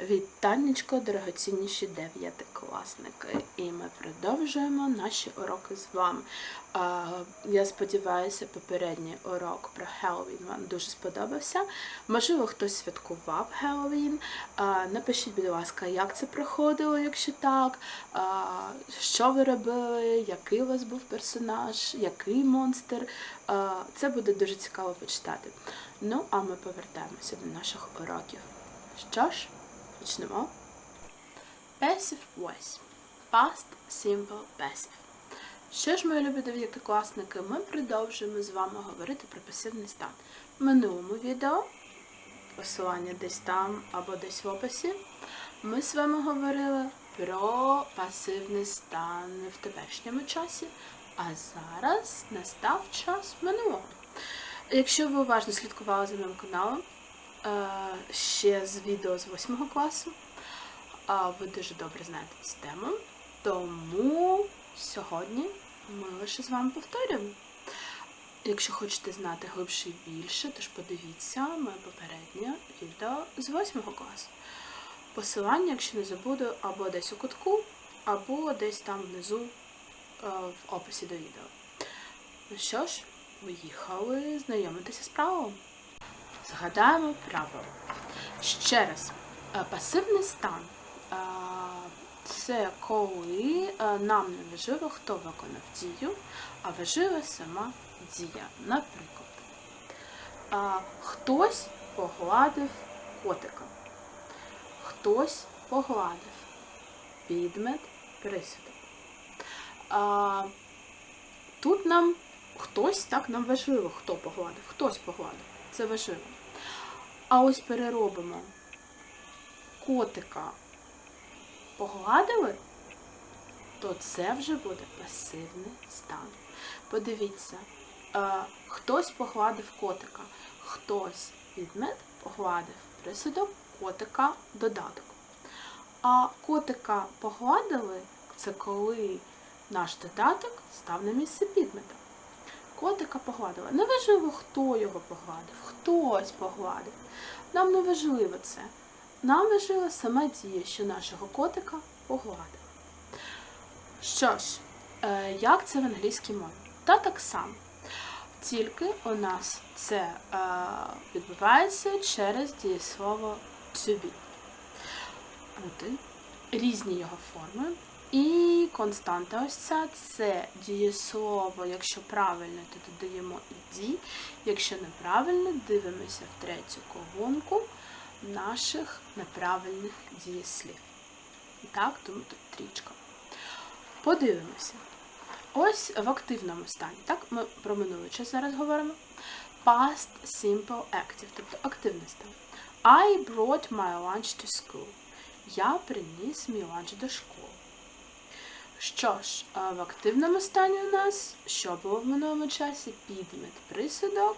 Вітаннячко, дорогоцінніші дев'ятикласники, і ми продовжуємо наші уроки з вами. Я сподіваюся, попередній урок про Хеллоуін вам дуже сподобався. Можливо, хтось святкував Хеллоуін. Напишіть, будь ласка, як це проходило, якщо так, що ви робили, який у вас був персонаж, який монстр. Це буде дуже цікаво почитати. Ну, а ми повертаємося до наших уроків. Що ж? Почнемо. Passive voice. Past simple passive. Що ж, мої любі дев'ятикласники, ми продовжуємо з вами говорити про пасивний стан. В минулому відео, посилання десь там або десь в описі, ми з вами говорили про пасивний стан в теперішньому часі, а зараз настав час минулого. Якщо ви уважно слідкували за моїм каналом, ще з відео з 8 класу. Ви дуже добре знаєте цю тему. Тому сьогодні ми лише з вами повторюємо. Якщо хочете знати глибше і більше, тож подивіться моє попереднє відео з 8 класу. Посилання, якщо не забуду, або десь у кутку, або десь там внизу е, в описі до відео. Ну що ж, поїхали знайомитися з правилом. Згадаємо правило. Ще раз, е, пасивний стан е, це коли е, нам не важливо, хто виконав дію, а важлива сама дія. Наприклад, хтось погладив котика, хтось погладив підмет присудок. Тут нам хтось так нам важливо, хто погладив, хтось погладив. Це важливо. А ось переробимо котика погладили, то це вже буде пасивний стан. Подивіться, е, хтось погладив котика, хтось підмет погладив присудок, котика додаток. А котика погладили це коли наш додаток став на місце підмета. Котика погладила. Неважливо, хто його погладив, хтось погладив. Нам не важливо це. Нам важлива сама дія, що нашого котика погладив. Що ж, е, як це в англійській мові? Та так само. Тільки у нас це е, відбувається через дієслово to be. Різні його форми. І константа ось ця це дієслово, якщо правильно, то додаємо іді, якщо неправильно, дивимося в третю колонку наших неправильних дієслів. І так, тому тут трічка. Подивимося. Ось в активному стані. Так, ми про минулий час зараз говоримо. Past simple active, тобто активний стан. I brought my lunch to school. Я приніс мій ланч до школи. Що ж, в активному стані у нас що було в минулому часі? Підмет присудок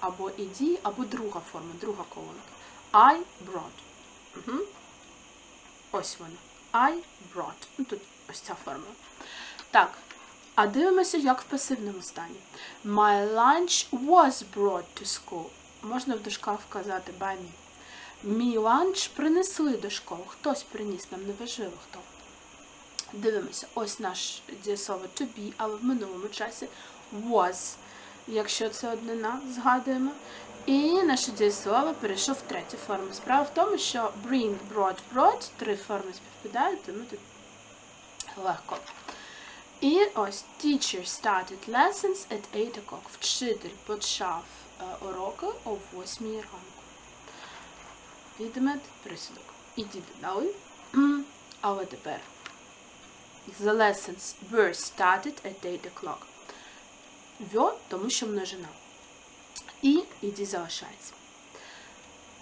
або іді, або друга форма, друга колонка. I brought. Угу. Ось вона. I brought. Ну, тут ось ця форма. Так. А дивимося, як в пасивному стані. My lunch was brought to school. Можна в дужках вказати by me. Мій ланч принесли до школи. Хтось приніс, нам не важливо хто. Дивимося, ось наш дієслово to be, але в минулому часі was, якщо це однина, згадуємо. І наше дієслово перейшло в третю форму. Справа в тому, що bring, brought, brought, три форми співпадають, тому тут легко. І ось teacher started lessons at 8 o'clock. Вчитель почав е, уроки о 8 ранку. Підмет присудок. Іди додали. Але тепер The lessons were started at 8 o'clock. Вьо, тому що множина. І іді залишається.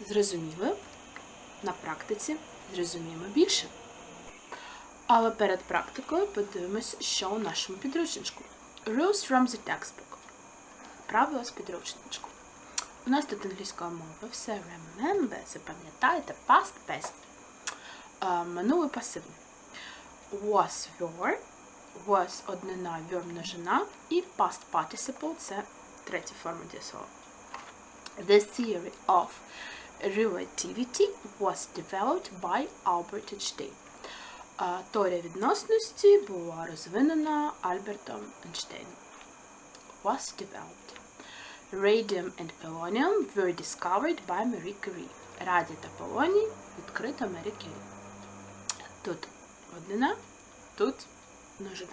Зрозуміли? На практиці зрозуміємо більше. Але перед практикою подивимось, що у нашому підручничку. Rules from the textbook. Правила з підручничку. У нас тут англійська мова. Все remember, запам'ятайте, past passive. Е, Минулий пасивний was were, was однина, were множина, і past participle це третя форма дієслова. The theory of relativity was developed by Albert Einstein. А, Теорія відносності була розвинена Альбертом Ейнштейном. Was developed. Radium and polonium were discovered by Marie Curie. Радій та полоній відкрита Марі Кюрі. Тут однина, тут множина.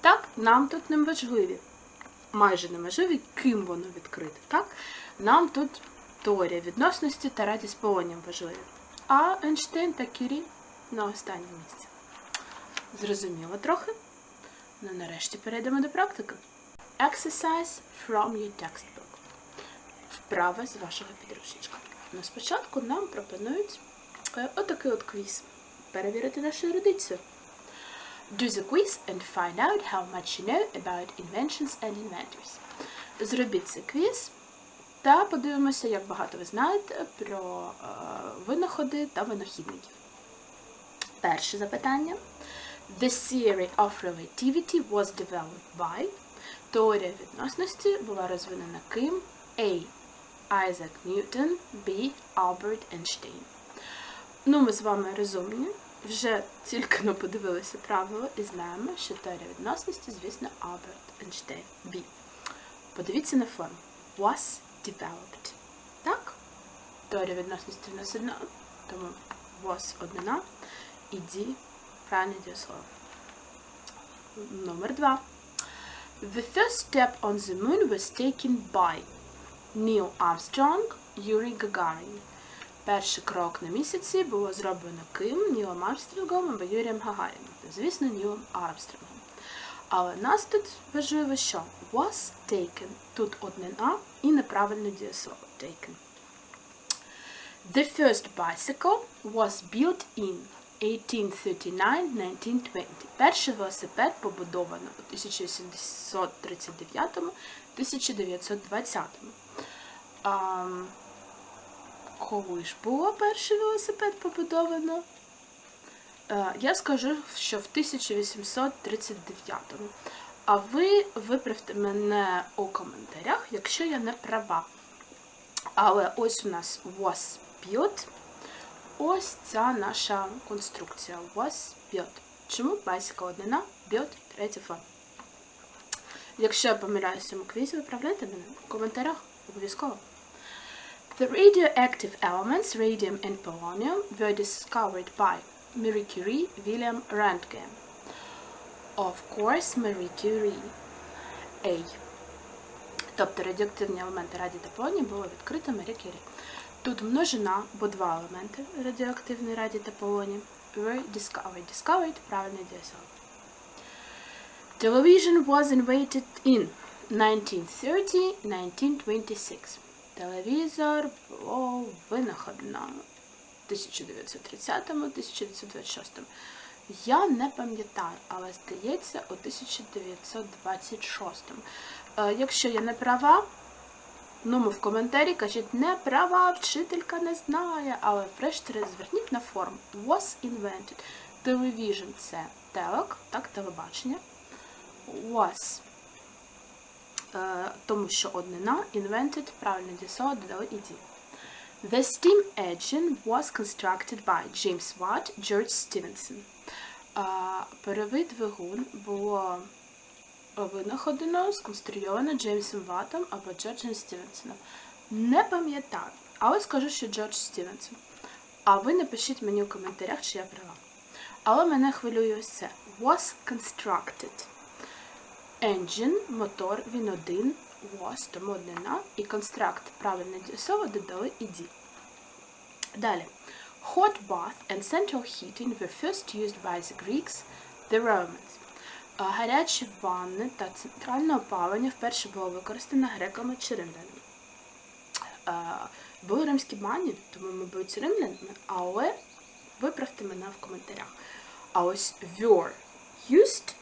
Так, нам тут не важливі, майже не важливі, ким воно відкрите. Так? Нам тут теорія відносності та радість з полонієм важливі. А Ейнштейн та Кюрі на останнє місце. Зрозуміло трохи? Ну, нарешті перейдемо до практики. Exercise from your textbook. Вправа з вашого підручничка. Ну, спочатку нам пропонують е, отакий от квіз. Перевірити нашу ерудицію. Do the quiz and find out how much you know about inventions and inventors. Зробіть цей квіз та подивимося, як багато ви знаєте про е, винаходи та винахідників. Перше запитання. The theory of relativity was developed by. Теорія відносності була розвинена ким? A. Isaac Newton, B. Albert Einstein. Ну, ми з вами розумні. Вже тільки но подивилися правила і знаємо, що теорія відносності, звісно, Albert Einstein. B. Подивіться на форму. Was developed. Так? Теорія відносності в нас одна, тому was однина і D правильне дієслово. Номер два. The first step on the moon was taken by Neil Armstrong, Yuri Gagarin. Перший крок на місяці було зроблено ким? Нілом Армстронгом або Юрієм Гагаріном. Звісно, Нілом Армстронгом. Але нас тут важливо, що was taken. Тут однина і неправильне дієслово taken. The first bicycle was built in 1839-1920. Перший велосипед побудовано у 1839-1920. Коли ж було перший велосипед побудовано? Е, Я скажу, що в 1839-му. А ви виправте мене у коментарях, якщо я не права. Але ось у нас was built. Ось ця наша конструкція. Was built. Чому bicycle однина, built третя форма. Якщо я помиляюся цьому квізі, виправляйте мене в коментарях обов'язково. The radioactive elements, radium and polonium, were discovered by Marie Curie, William Röntgen. Of course, Marie Curie. A. Тобто радіоактивні елементи радій та полоній було відкрито Марі Кюрі. Тут множина, бо два елементи радіоактивний радій та полоній were discovered. Discovered – правильне дієслово. Television was invented in 1930-1926. Телевізор було винаходно в 1930-1926. Я не пам'ятаю, але здається, у 1926. Е, Якщо я не права, ну в коментарі кажіть, не права, вчителька не знає, але врешті зверніть на форму. Was invented. Television – це телек, так, телебачення. Was тому що однина invented, правильне дієслово додали іді. The steam engine was constructed by James Watt, George Stephenson. Е, Паровий двигун було винаходено, сконструйовано Джеймсом Ваттом або Джорджем Стівенсоном. Не пам'ятаю, але скажу, що Джордж Стівенсон. А ви напишіть мені у коментарях, чи я права. Але мене хвилює ось це. Was constructed. Engine, мотор, він один, was, тому однина, і construct, правильне дієслово, додали іді. Далі. Hot bath and central heating were first used by the Greeks, the Romans. Гарячі ванни та центральне опалення вперше було використано греками чи римлянами. Були римські бані, тому, мабуть, римлянами, але виправте мене в коментарях. А ось were used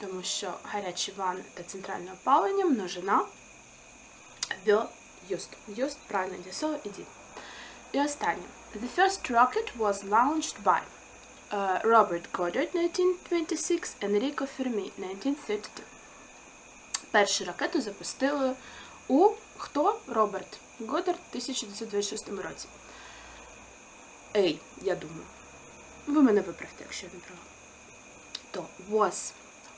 тому що ванни та центральне опалення множина the used. Used – правильне дієслово іді. І останнє. The first rocket was launched by uh, Robert Goddard 1926, Enrico Fermi 1932. Першу ракету запустили у Хто? Роберт Годдард в 1926 році. Ей, я думаю. Ви мене виправте, якщо я не права. То was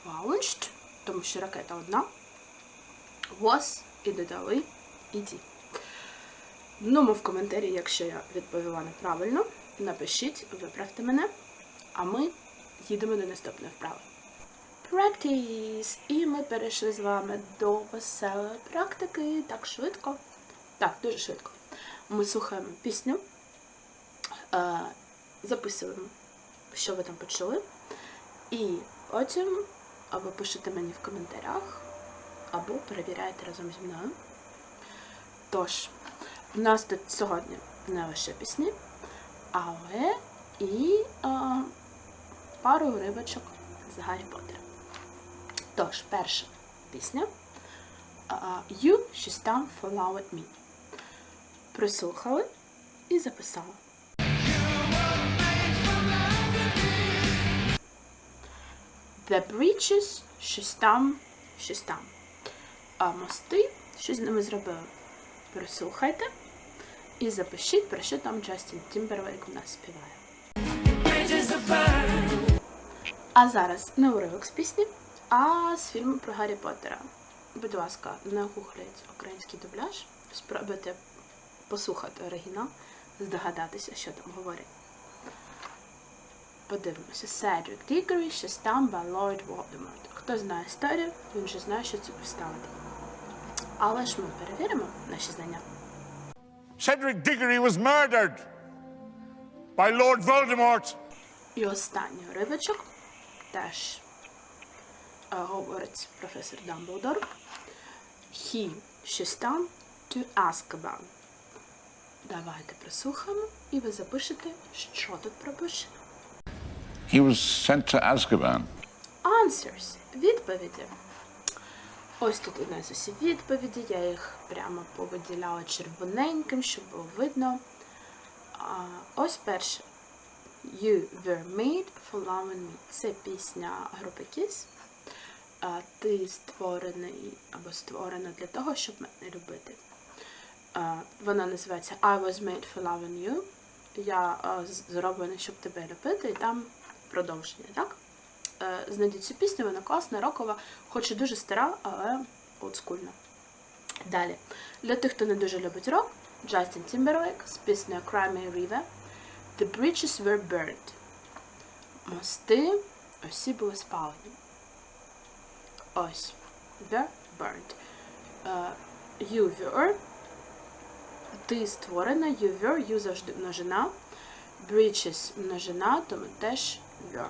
launched, тому що ракета одна. Was і додали іді. Ну, в коментарі, якщо я відповіла неправильно, напишіть, виправте мене, а ми їдемо до наступної вправи. Practice! І ми перейшли з вами до веселої практики. Так швидко. Так, дуже швидко. Ми слухаємо пісню, е, записуємо, що ви там почули, і потім або пишете мені в коментарях, або перевіряєте разом зі мною. Тож, у нас тут сьогодні не лише пісні, але і е, пару уривочок з Гаррі Поттера. Тож, перша пісня е, You She's Done For Love With Me. Прислухали і записали. The bridges щось там, щось там. А мости щось з ними зробили. Прислухайте і запишіть, про що там Джастін Тімберлейк у нас співає. А зараз не уривок з пісні, а з фільму про Гаррі Поттера. Будь ласка, не гугліть український дубляж, спробуйте послухати оригінал, здогадатися, що там говорять. Подивимося. Cedric Diggory, щось там by Lord Хто знає історію, він вже знає, що це поставити. Але ж ми перевіримо наші знання. Cedric Diggory was murdered by Lord Voldemort. І останній уривочок теж е, говорить професор Дамблдор. He, щось там, to Azkaban. Давайте прослухаємо, і ви запишете, що тут пропущено. He was sent to Azkaban. Answers. Відповіді. Ось тут у нас усі відповіді. Я їх прямо повиділяла червоненьким, щоб було видно. Ось перше. You were made for loving me. Це пісня групи Kiss. Ти створений або створена для того, щоб мене любити. Вона називається I was made for loving you. Я зроблена, щоб тебе любити, і там продовження, так? Е, Знайдіть цю пісню, вона класна, рокова, хоч і дуже стара, але олдскульна. Далі. Для тих, хто не дуже любить рок, Джастін Тімберлейк з піснею Cry Me River. The bridges were burned. Мости усі були спалені. Ось. Were burned. Е, You were. Ти створена. You were. You завжди множина. Bridges множина, тому теж were.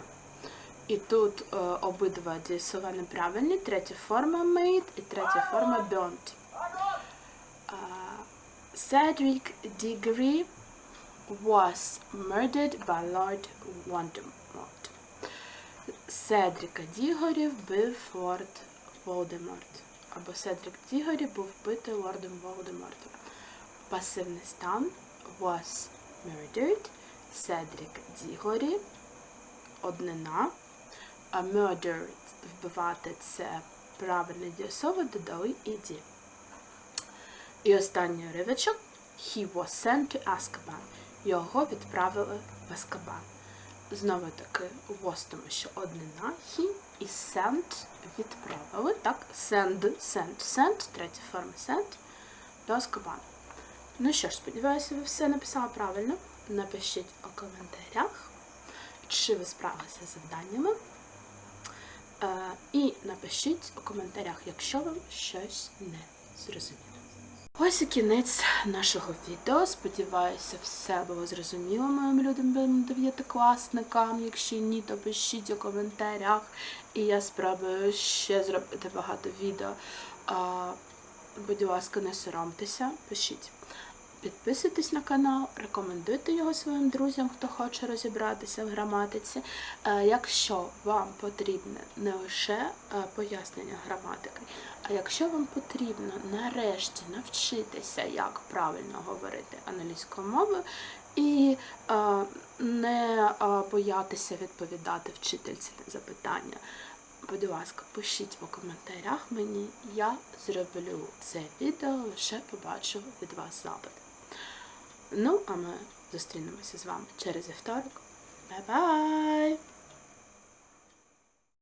І тут е, обидва дієслова неправильні. Третя форма made і третя форма burnt. Е, Cedric Diggory was murdered by Lord Voldemort. Седріка Дігорі вбив Лорд Волдеморт. Або Седрік Дігорі був вбитий лордом Волдемортом. Пасивний стан was murdered. Седрік Дігорі однина. А murder вбивати це правильне дієслово, додали іді. І останній уривочок. He was sent to Azkaban. Його відправили в Азкабан. Знову таки was, тому що однина he і sent відправили. Так, send, sent, sent, третя форма sent до Азкабану. Ну що ж, сподіваюся, ви все написали правильно. Напишіть у коментарях, чи ви справилися з завданнями. Е, і напишіть у коментарях, якщо вам щось не зрозуміло. Ось і кінець нашого відео. Сподіваюся, все було зрозуміло моїм любим дев'ятикласникам. Якщо ні, то пишіть у коментарях. І я спробую ще зробити багато відео. А, будь ласка, не соромтеся, пишіть. Підписуйтесь на канал, рекомендуйте його своїм друзям, хто хоче розібратися в граматиці. Е, Якщо вам потрібне не лише е, пояснення граматики, а якщо вам потрібно нарешті навчитися, як правильно говорити англійською мовою, і е, не боятися відповідати вчительці на запитання, будь ласка, пишіть у коментарях мені. Я зроблю це відео, лише побачу від вас запит. Ну, а ми зустрінемося з вами через вівторок. Бай-бай!